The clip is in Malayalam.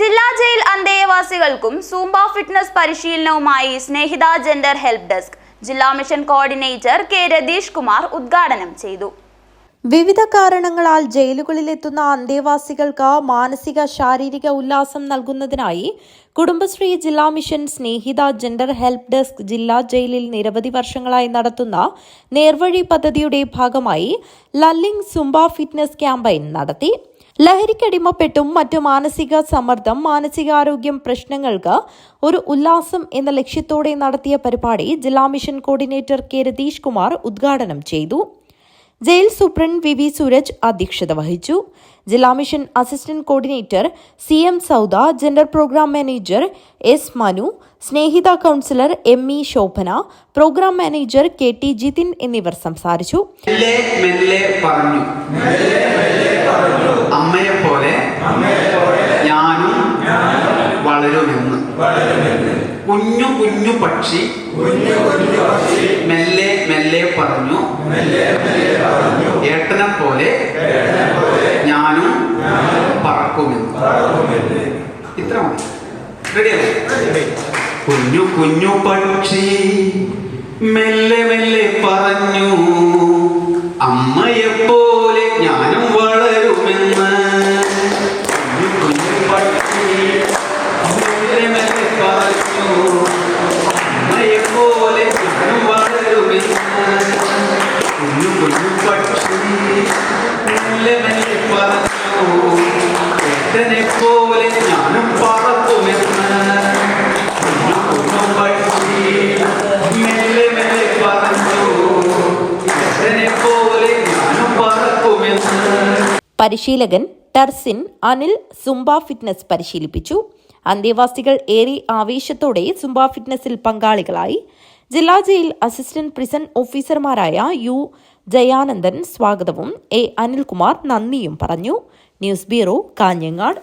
ജില്ലാ ജയിൽ അന്തേവാസികൾക്കും സൂംബ ഫിറ്റ്നസ് പരിശീലനവുമായി സ്നേഹിത ജെൻഡർ ഹെൽപ്പ് ഡെസ്ക്. ജില്ലാ mission coordinator K Ratheesh Kumar ഉദ്ഘാടനം ചെയ്തു. വിവിധ കാരണങ്ങളാൽ ജയിലുകളിലെത്തുന്ന അന്തേവാസികൾക്ക് മാനസിക ശാരീരിക ഉല്ലാസം നൽകുന്നതിനായി കുടുംബശ്രീ ജില്ലാ mission Snehitha gender help desk ജില്ലാ ജയിലിൽ നിരവധി വർഷങ്ങളായി നടത്തുന്ന നേർവഴി പദ്ധതിയുടെ ഭാഗമായി ലല്ലിംഗ് സുംബ ഫിറ്റ്നസ് ക്യാമ്പയിൻ നടത്തി. ലഹരിക്കടിമപ്പെട്ടും മറ്റു മാനസിക സമ്മർദ്ദം മാനസികാരോഗ്യം പ്രശ്നങ്ങൾക്ക് ഒരു ഉല്ലാസം എന്ന ലക്ഷ്യത്തോടെ നടത്തിയ പരിപാടി ജില്ലാ mission coordinator K Ratheesh Kumar ഉദ്ഘാടനം ചെയ്തു. Jail superintendent V V Sooraj അധ്യക്ഷത വഹിച്ചു. ജില്ലാ mission assistant coordinator C M Sauda gender program manager S Manu Snehitha counsellor M E Shobhana program manager K T Jithin എന്നിവർ സംസാരിച്ചു. കുഞ്ഞു കുഞ്ഞു പക്ഷി. മെല്ലെ മെല്ലെ പറഞ്ഞു. ഏട്ടനെ പോലെ ഞാനും പറക്കുമെന്ന്. ഇത്ര മതി. റെഡിയല്ലേ കുഞ്ഞു കുഞ്ഞു പക്ഷി മെല്ലെ മെല്ലെ പറഞ്ഞു. അമ്മയെപ്പോലെ പരിശീലകൻ ടർസിൻ അനിൽ സുംബ ഫിറ്റ്നസ് പരിശീലിപ്പിച്ചു. അന്തേവാസികൾ ഏറെ ആവേശത്തോടെ സുംബ ഫിറ്റ്നസിൽ പങ്കാളികളായി. ജില്ലാ ജയിൽ അസിസ്റ്റന്റ് പ്രിസൺ ഓഫീസർമാരായ യു ജയാനന്ദൻ സ്വാഗതവും എ അനിൽകുമാർ നന്ദിയും പറഞ്ഞു. News bureau Kanhangad.